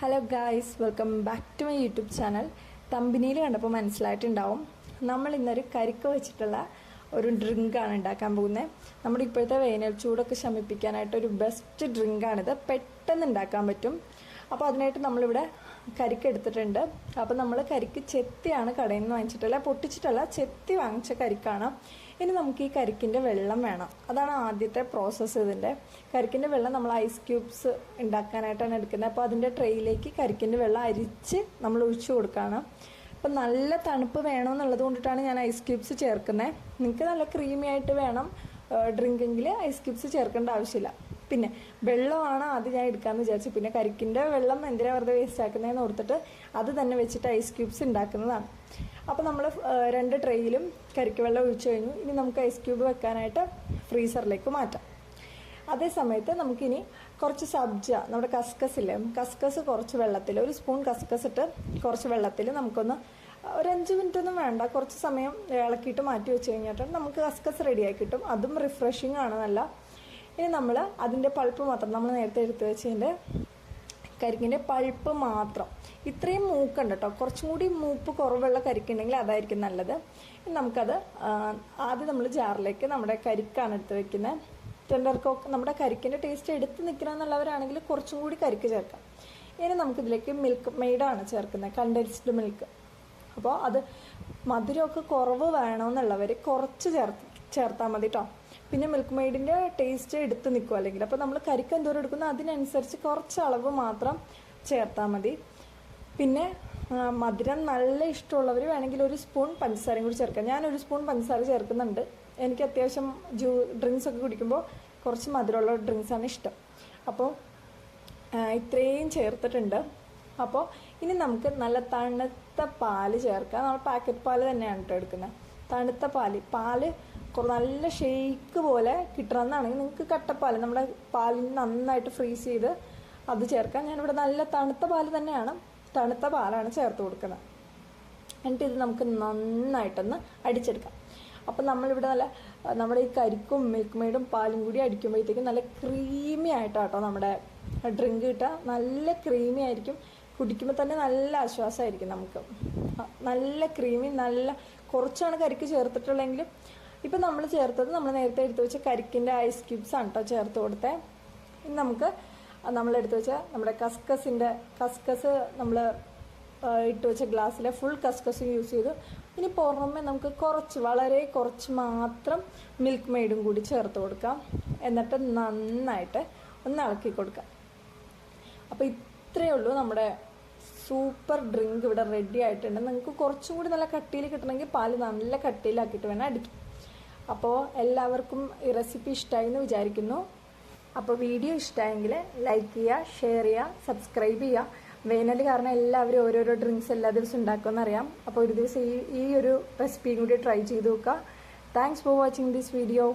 Hello guys welcome back to my YouTube channel തമ്പിനിയിൽ കണ്ടപ്പോൾ മനസ്സിലായിട്ടുണ്ടാവും. നമ്മൾ ഇന്നൊരു കരിക്ക് വെച്ചിട്ടുള്ള ഒരു ഡ്രിങ്കാണ് ഉണ്ടാക്കാൻ പോകുന്നത് നമ്മുടെ ഇപ്പോഴത്തെ വേനൽ ചൂടൊക്കെ ശമിപ്പിക്കാനായിട്ട് ഒരു ബെസ്റ്റ് ഡ്രിങ്കാണിത് പെട്ടെന്ന് ഉണ്ടാക്കാൻ പറ്റും. അപ്പോൾ അതിനായിട്ട് നമ്മളിവിടെ കരിക്ക് എടുത്തിട്ടുണ്ട് അപ്പോൾ നമ്മൾ കരിക്ക് ചെത്തിയാണ് കടയിൽ നിന്ന് വാങ്ങിച്ചിട്ടല്ല പൊട്ടിച്ചിട്ടല്ല ചെത്തി വാങ്ങിച്ച കരിക്കാണ്. ഇനി നമുക്ക് ഈ കരിക്കിന്റെ വെള്ളം വേണം. അതാണ് ആദ്യത്തെ പ്രോസസ്സ് ഇതിന്റെ കരിക്കിന്റെ വെള്ളം നമ്മൾ ഐസ് ക്യൂബ്സ് ഉണ്ടാക്കാനായിട്ടാണ് എടുക്കുന്നത്. അപ്പോൾ അതിന്റെ ട്രെയിലേക്ക് കരിക്കിന്റെ വെള്ളം അരിച്ച് നമ്മൾ ഒഴിച്ചു കൊടുക്കുകയാണ് അപ്പം നല്ല തണുപ്പ് വേണമെന്നുള്ളത് കൊണ്ടിട്ടാണ് ഞാൻ ഐസ് ക്യൂബ്സ് ചേർക്കുന്നത്. നിങ്ങൾക്ക് നല്ല ക്രീമി ആയിട്ട് വേണം ഡ്രിങ്കെങ്കിൽ ഐസ് ക്യൂബ്സ് ചേർക്കേണ്ട ആവശ്യമില്ല. പിന്നെ വെള്ളമാണ് ആദ്യം ഞാൻ എടുക്കാമെന്ന് വിചാരിച്ചു. പിന്നെ കരിക്കിന്റെ വെള്ളം എന്തിനാ വെറുതെ വേസ്റ്റ് ആക്കുന്നതെന്ന് ഓർത്തിട്ട് അത് തന്നെ വെച്ചിട്ട് ഐസ് ക്യൂബ്സ് ഉണ്ടാക്കുന്നതാണ് അപ്പോൾ നമ്മൾ രണ്ട് ട്രെയിലും കരിക്ക് വെള്ളം ഒഴിച്ചു കഴിഞ്ഞു. ഇനി നമുക്ക് ഐസ് ക്യൂബ് വെക്കാനായിട്ട് ഫ്രീസറിലേക്ക് മാറ്റാം. അതേ സമയത്ത് നമുക്കിനി കുറച്ച് സബ്ജ നമ്മുടെ കസ്കസ് കസ്കസ് കുറച്ച് വെള്ളത്തിൽ ഒരു സ്പൂൺ കസ്കസ് ഇട്ട് കുറച്ച് വെള്ളത്തിൽ നമുക്കൊന്ന് ഒരു അഞ്ച് മിനിറ്റ് ഒന്നും വേണ്ട. കുറച്ച് സമയം ഇളക്കിയിട്ട് മാറ്റി വെച്ച് കഴിഞ്ഞിട്ട് നമുക്ക് കസ്കസ് റെഡിയായി കിട്ടും. അതും റിഫ്രഷിംഗ് ആണ്. നല്ല ഇനി നമ്മൾ അതിന്റെ പൾപ്പ് മാത്രം നമ്മൾ നേരത്തെ എടുത്തു വെച്ചതിന്റെ കരിക്കിന്റെ പൾപ്പ് മാത്രം. ഇത്രയും മൂക്കുണ്ട് കേട്ടോ കുറച്ചും കൂടി മൂപ്പ് കുറവുള്ള കരിക്കുണ്ടെങ്കിൽ അതായിരിക്കും നല്ലത്. നമുക്കത് ആദ്യം നമ്മൾ ജാറിലേക്ക് നമ്മുടെ കരിക്കാണ് എടുത്ത് വെക്കുന്നത് ടെൻഡർ കോക്ക് നമ്മുടെ കരിക്കിന്റെ ടേസ്റ്റ് എടുത്ത് നിൽക്കണം എന്നുള്ളവരാണെങ്കിൽ കുറച്ചും കൂടി കരിക്ക് ചേർക്കാം. ഇനി നമുക്കിതിലേക്ക് മിൽക്ക് മെയ്ഡാണ് ചേർക്കുന്നത് കണ്ടൻസ്ഡ് മിൽക്ക് അപ്പോൾ അത് മധുരമൊക്കെ കുറവ് വേണമെന്നുള്ളവർ കുറച്ച് ചേർത്ത് ചേർത്താൽ മതി കേട്ടോ പിന്നെ മിൽക്ക് മെയ്ഡിന്റെ ടേസ്റ്റ് എടുത്ത് നിൽക്കും അല്ലെങ്കിൽ. അപ്പോൾ നമ്മൾ കരിക്ക് എന്തോരം എടുക്കുന്നു അതിനനുസരിച്ച് കുറച്ച് അളവ് മാത്രം ചേർത്താൽ മതി. പിന്നെ മധുരം നല്ല ഇഷ്ടമുള്ളവർ വേണമെങ്കിൽ ഒരു സ്പൂൺ പഞ്ചസാരയും കൂടി ചേർക്കാം. ഞാൻ ഒരു സ്പൂൺ പഞ്ചസാര ചേർക്കുന്നുണ്ട്. എനിക്ക് അത്യാവശ്യം ജ്യൂ ഡ്രിങ്ക്സ് ഒക്കെ കുടിക്കുമ്പോൾ കുറച്ച് മധുരമുള്ള ഡ്രിങ്ക്സാണ് ഇഷ്ടം. അപ്പോൾ ഇത്രയും ചേർത്തിട്ടുണ്ട്. അപ്പോൾ ഇനി നമുക്ക് നല്ല തണുത്ത പാൽ ചേർക്കാം. നമ്മൾ പാക്കറ്റ് പാൽ തന്നെയാണ് കേട്ടോ എടുക്കുന്നത് തണുത്ത പാൽ. പാൽ നല്ല ഷെയ്ക്ക് പോലെ കിട്ടണമെന്നാണെങ്കിൽ നിങ്ങൾക്ക് കട്ടപ്പാൽ നമ്മുടെ പാലിന് നന്നായിട്ട് ഫ്രീസ് ചെയ്ത് അത് ചേർക്കാം. ഞാനിവിടെ നല്ല തണുത്ത പാൽ തന്നെയാണ്. തണുത്ത പാലാണ് ചേർത്ത് കൊടുക്കുന്നത്. എന്നിട്ട് ഇത് നമുക്ക് നന്നായിട്ടൊന്ന് അടിച്ചെടുക്കാം. അപ്പം നമ്മളിവിടെ നല്ല നമ്മുടെ ഈ കരിക്കും മിൽക്ക് മെയ്ഡും പാലും കൂടി അടിക്കുമ്പോഴത്തേക്കും നല്ല ക്രീമി ആയിട്ടാട്ടോ നമ്മുടെ ഡ്രിങ്ക് കിട്ടുക. നല്ല ക്രീമി ആയിരിക്കും. കുടിക്കുമ്പോൾ തന്നെ നല്ല ആശ്വാസമായിരിക്കും നമുക്ക്. നല്ല ക്രീമി നല്ല കുറച്ചാണ് കരിക്ക് ചേർത്തിട്ടുള്ളെങ്കിലും ഇപ്പം നമ്മൾ ചേർത്തത് നമ്മൾ നേരത്തെ എടുത്തു വെച്ച കരിക്കിന്റെ ഐസ് ക്യൂബ്സ് ആണ് കേട്ടോ ചേർത്ത് കൊടുത്തേ. ഇനി നമുക്ക് നമ്മൾ എടുത്തു വെച്ച നമ്മുടെ കസ്കസിന്റെ കസ്കസ് നമ്മൾ ഇട്ട് വെച്ച ഗ്ലാസ്സിലെ ഫുൾ കസ്കസ് യൂസ് ചെയ്തു ഇനി പുറമെ നമുക്ക് കുറച്ച് വളരെ കുറച്ച് മാത്രം മിൽക്ക് മെയ്ഡും കൂടി ചേർത്ത് കൊടുക്കാം. എന്നിട്ട് നന്നായിട്ട് ഒന്ന് ഇളക്കി കൊടുക്കാം. അപ്പോൾ ഇത്രയേ ഉള്ളൂ നമ്മുടെ സൂപ്പർ ഡ്രിങ്ക് ഇവിടെ റെഡി ആയിട്ടുണ്ട്. നിങ്ങൾക്ക് കുറച്ചും കൂടി നല്ല കട്ടിയിൽ കിട്ടണമെങ്കിൽ പാൽ നല്ല കട്ടിയിലാക്കിയിട്ട് വേണം അടിക്കും അപ്പോൾ എല്ലാവർക്കും ഈ റെസിപ്പി ഇഷ്ടമായി എന്ന് വിചാരിക്കുന്നു. അപ്പോൾ വീഡിയോ ഇഷ്ടമായെങ്കിൽ ലൈക്ക് ചെയ്യുക ഷെയർ ചെയ്യുക സബ്സ്ക്രൈബ് ചെയ്യുക. വേനൽ കാരണം എല്ലാവരും ഓരോരോ ഡ്രിങ്ക്സ് എല്ലാ ദിവസവും ഉണ്ടാക്കുമെന്ന് അറിയാം. അപ്പോൾ ഒരു ദിവസം ഈ ഈ ഒരു റെസിപ്പിയും കൂടി ട്രൈ ചെയ്ത് നോക്കുക. Thanks for watching this video